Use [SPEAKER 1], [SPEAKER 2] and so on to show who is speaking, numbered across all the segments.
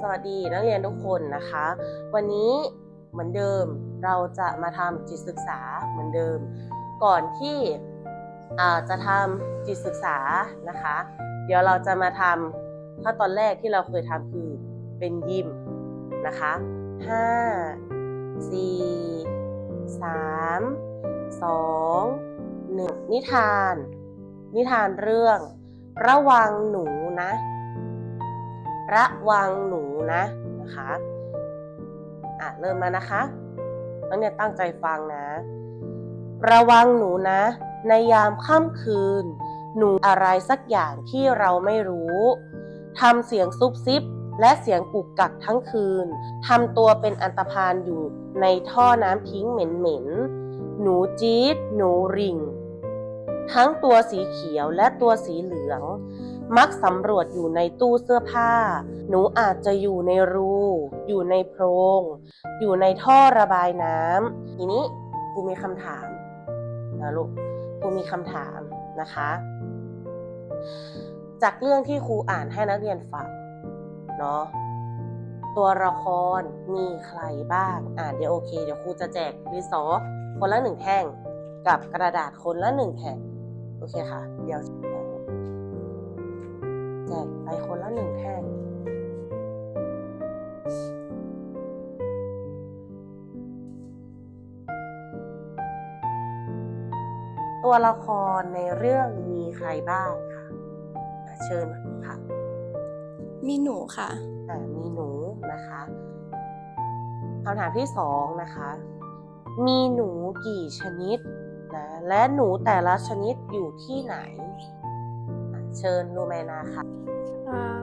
[SPEAKER 1] สวัสดีนักเรียนทุกคนนะคะ วันนี้เหมือนเดิมเราจะมาทำจิตศึกษาเหมือนเดิม ก่อนที่จะทำจิตศึกษานะคะ เดี๋ยวเราจะมาทำขั้นตอนแรกที่เราเคยทำคือเป็นยิมนะคะห้าสี่สามสองหนึ่งนิทาน นิทานเรื่อง ระวังหนูนะ ระวังหนูนะนะคะอะเริ่มมานะคะนักเรียนตั้งใจฟังนะ ระวังหนูนะ ในยามค่ำคืน หนูอะไรสักอย่างที่เราไม่รู้ทำเสียงซุบซิบและเสียงกุกกักทั้งคืนทำตัวเป็นอันตพานอยู่ในท่อน้ำทิ้งเหม็นๆ หนูจี๊ด หนูริง ทั้งตัวสีเขียวและตัวสีเหลือง มักสำรวจอยู่ในตู้เสื้อผ้า หนูอาจจะอยู่ในรู อยู่ในโพรง อยู่ในท่อระบายน้ำทีนี้ครูมีคำถามนะลูกครูมีคำถามนะคะ จากเรื่องที่ครูอ่านให้นักเรียนฟังเนาะตัวละครมีใครบ้าง อ่าเดี๋ยวโอเค เดี๋ยวครูจะแจกดินสอคนละหนึ่งแท่ง กับกระดาษคนละหนึ่งแผ่นโอเคค่ะ เดี๋ยว แจกไปคนละหนึ่งแท่งตัวละครในเรื่องมีใครบ้างค่ะอะเชิญค่ะ
[SPEAKER 2] มีหนูค่ะ
[SPEAKER 1] อะมีหนูนะคะคำถามที่สองนะคะ มีหนูกี่ชนิดนะ และหนูแต่ละชนิดอยู่ที่ไหนอะ เชิญลูแมนาค่ะ
[SPEAKER 3] อ่า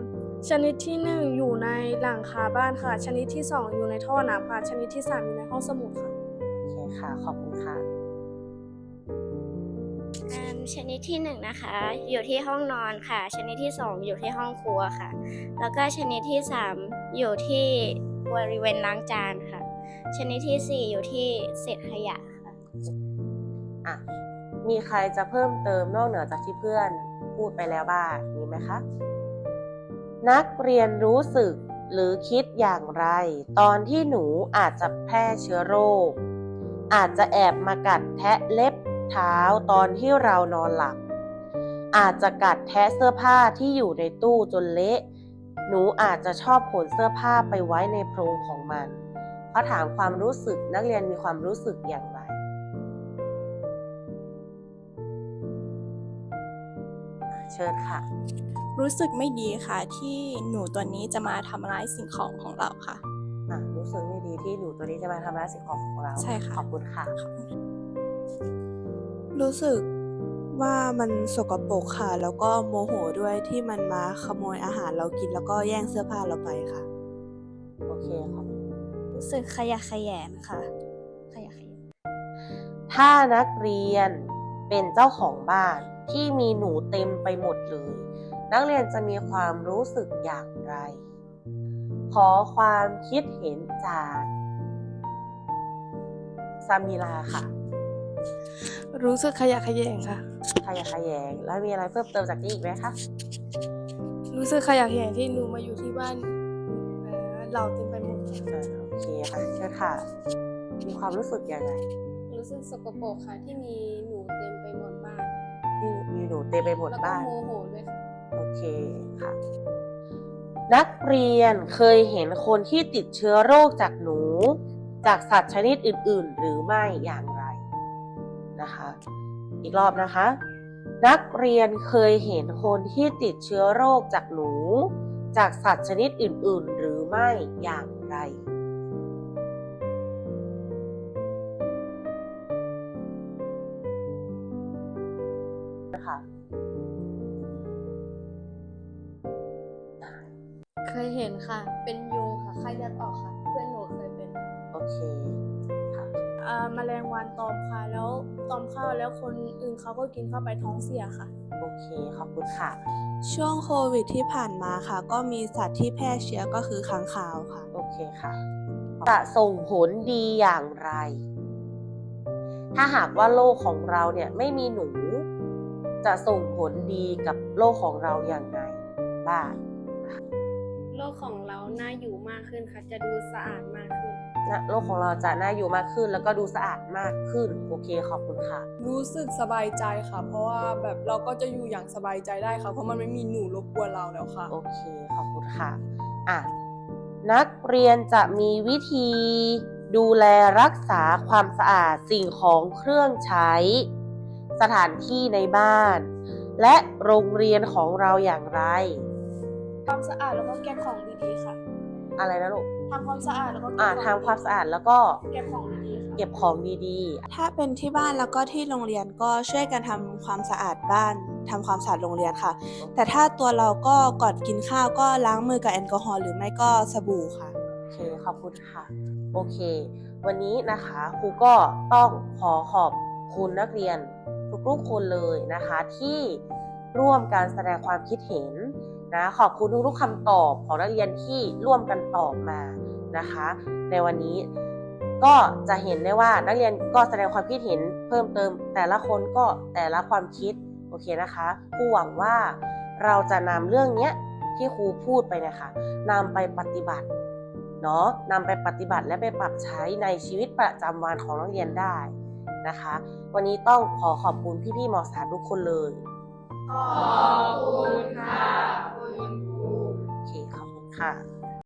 [SPEAKER 3] ชนิดที่หนึ่งอยู่ในหลังคาบ้านค่ะ ชนิดที่สองอยู่ในท่อน้ำค่ะชนิดที่สามอยู่ในห้องสมุดค่ะ
[SPEAKER 1] โอเคค่ะ ขอบคุณค่ะ
[SPEAKER 4] อ่าชนิดที่หนึ่งนะคะ อยู่ที่ห้องนอนค่ะ ชนิดที่สองอยู่ที่ห้องครัวค่ะ แล้วก็ชนิดที่สามอยู่ที่บริเวณล้างจานค่ะ ชนิดที่สี่อยู่ที่เศษขยะค่ะ
[SPEAKER 1] อะมีใครจะเพิ่มเติมนอกเหนือจากที่เพื่อน พูดไปแล้วบ้างมีไหมคะ นักเรียนรู้สึกหรือคิดอย่างไร ตอนที่หนูอาจจะแพร่เชื้อโรค อาจจะแอบมากัดแทะเล็บเท้าตอนที่เรานอนหลับ อาจจะกัดแทะเสื้อผ้าที่อยู่ในตู้จนเละ หนูอาจจะชอบขนเสื้อผ้าไปไว้ในโพรงของมันเขาถามความรู้สึกนักเรียนมีความรู้สึกอย่างไร เชิญค่ะ
[SPEAKER 2] รู้สึกไม่ดีค่ะที่หนูตัวนี้จะมาทำร้ายสิ่งของของเราค่ะ
[SPEAKER 1] อะรู้สึกไม่ดีที่หนูตัวนี้จะมาทำร้ายสิ่งของของเรา
[SPEAKER 2] ใช่ค่ะ
[SPEAKER 1] ขอบคุณค่ะ
[SPEAKER 5] รู้สึกว่ามันสกปรกค่ะ แล้วก็โมโหด้วยที่มันมาขโมยอาหารเรากินแล้วก็แย่งเสื้อผ้าเราไปค่ะ
[SPEAKER 1] โอเคขอบคุณ
[SPEAKER 4] รู้สึกขยะแขยงค่ะ ขยะแขยง
[SPEAKER 1] ถ้านักเรียน เป็นเจ้าของบ้านที่มีหนูเต็มไปหมดเลย นักเรียนจะมีความรู้สึกอย่างไร ขอความคิดเห็นจากซามิลาค่ะ
[SPEAKER 3] รู้สึกขยะแขยงค่ะ
[SPEAKER 1] ขยะแขยง แล้วมีอะไรเพิ่มเติมจากนี้อีกไหมคะ
[SPEAKER 3] รู้สึกขยะแขยงที่หนูมาอยู่ที่บ้านเอ่อเราเต็มไปหมดค่ะ
[SPEAKER 1] อ่าโอเคค่ะเชิญค่ะ มีความรู้สึกยังไง
[SPEAKER 3] รู้สึกสกปรกค่ะ ที่มีหนูเต็มไปหมดบ้าน
[SPEAKER 1] ที่มีหนูเต็มไปหมด
[SPEAKER 3] แล้วก็
[SPEAKER 1] บ้าน
[SPEAKER 3] โมโหด้วยค่ะ
[SPEAKER 1] โอเคค่ะ นักเรียนเคยเห็นคนที่ติดเชื้อโรคจากหนู จากสัตว์ชนิดอื่น ๆ หรือไม่อย่างไรนะคะ อีกรอบนะคะ นักเรียนเคยเห็นคนที่ติดเชื้อโรคจากหนู จากสัตว์ชนิดอื่น ๆ หรือไม่อย่างไร
[SPEAKER 6] เคยเห็นค่ะ เป็นยุงค่ะไข้เลือดออกค่ะ เพื่อนหนูเคยเป็น
[SPEAKER 1] โอเคค่ะ
[SPEAKER 3] อ่าแมลงวันตอมค่ะ แล้วตอมข้าวแล้วคนอื่นเขาก็กินเข้าไปท้องเสียค่ะ
[SPEAKER 1] โอเคขอบคุณค่ะ
[SPEAKER 5] ช่วงโควิดที่ผ่านมาค่ะ ก็มีสัตว์ที่แพร่เชื้อก็คือค้างคาวค่ะ
[SPEAKER 1] โอเคค่ะ จะส่งผลดีอย่างไร ถ้าหากว่าโลกของเราเนี่ยไม่มีหนู จะส่งผลดีกับโลกของเราอย่างไรบ้าง
[SPEAKER 3] โลกของเราน่าอยู่มากขึ้นค่ะ จะดูสะอาดมากขึ้น
[SPEAKER 1] นะโลกของเราจะน่าอยู่มากขึ้น แล้วก็ดูสะอาดมากขึ้น โอเคขอบคุณค่ะ
[SPEAKER 7] รู้สึกสบายใจค่ะ เพราะว่าแบบเราก็จะอยู่อย่างสบายใจได้ค่ะ เพราะมันไม่มีหนูรบกวนเราแล้วค่ะ
[SPEAKER 1] โอเคขอบคุณค่ะอะ นักเรียนจะมีวิธีดูแลรักษาความสะอาดสิ่งของเครื่องใช้ สถานที่ในบ้าน และโรงเรียนของเราอย่างไร
[SPEAKER 2] ความสะอาดแล้วก็เก็บของดีๆค่ะ
[SPEAKER 1] อะไรนะลูก
[SPEAKER 2] ทำความสะอาดแล้วก็
[SPEAKER 1] อ่าทำความสะอาดแล้วก็
[SPEAKER 2] เก็บของดีๆค่ะ
[SPEAKER 1] เก็บของดี
[SPEAKER 5] ถ้าเป็นที่บ้านแล้วก็ที่โรงเรียนก็ช่วยกันทำความสะอาดบ้านทำความสะอาดโรงเรียนค่ะ แต่ถ้าตัวเราก็ก่อนกินข้าวก็ล้างมือกับแอลกอฮอล์หรือไม่ก็สบู่ค่ะ
[SPEAKER 1] ๆโอเคขอบคุณค่ะ โอเค วันนี้นะคะครูก็ต้องขอขอบคุณนักเรียนทุกๆคนเลยนะคะที่ร่วมการแสดงความคิดเห็น นะขอบคุณทุกๆคำตอบของนักเรียนที่ร่วมกันตอบมานะคะ ในวันนี้ก็จะเห็นได้ว่านักเรียนก็แสดงความคิดเห็นเพิ่มเติม แต่ละคนก็แต่ละความคิดโอเคนะคะครูหวังว่าเราจะนำเรื่องนี้ที่ครูพูดไปนะคะนำไปปฏิบัติเนาะนำไปปฏิบัติและไปปรับใช้ในชีวิตประจำวันของนักเรียนได้นะคะ วันนี้ต้องขอขอบคุณพี่ๆมสามทุกคนเลย
[SPEAKER 3] ขอบคุณค่ะ คุณครู
[SPEAKER 1] โอเคขอบคุณค่ะ